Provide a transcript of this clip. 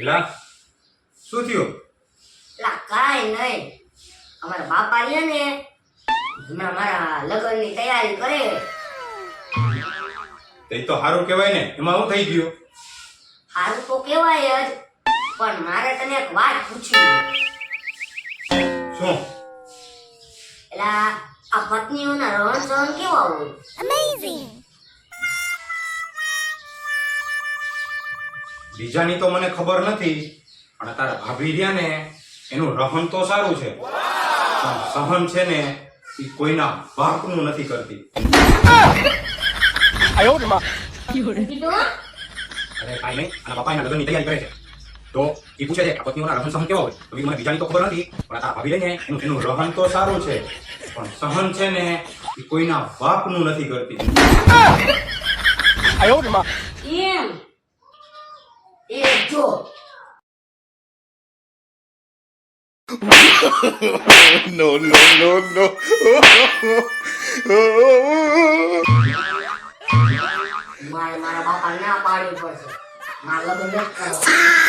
એલા શું થયું? એલા કાઈ નહીં. અમારા બાપા રહ્યા ને. હમણાં મારા લગ્નની તૈયારી કરે. તે તો સારું કહેવાય ને એમાં શું થઈ ગયું? સારું તો કહેવાય જ પણ મારે તને એક વાત પૂછવી છે. શું? એલા આ પત્નીઓના રહન સહન કેવા હોય? બીજાની તો મને ખબર નથી, પણ તારા ભાભી રહ્યા ને, એનું રહન તો સારું છે. પણ સહન છે ને એ કોઈના બાપનું નથી કરતી. અરે કાઈ નહીં, આના પપ્પા એના લગ્નની તો એ પૂછે છે કે પત્નીઓના રહન હોય? તો મને બીજાની ખબર નથી, પણ તારા ભાભી રહીને એનું એનું રહન તો સારું છે. પણ સહન છે ને એ કોઈના બાપનું નથી કરતી. એમ. એ no, no, no, no. મારે મારા બાપા ના પાડવી પડશે. મારા લગ્ન નથી કરવા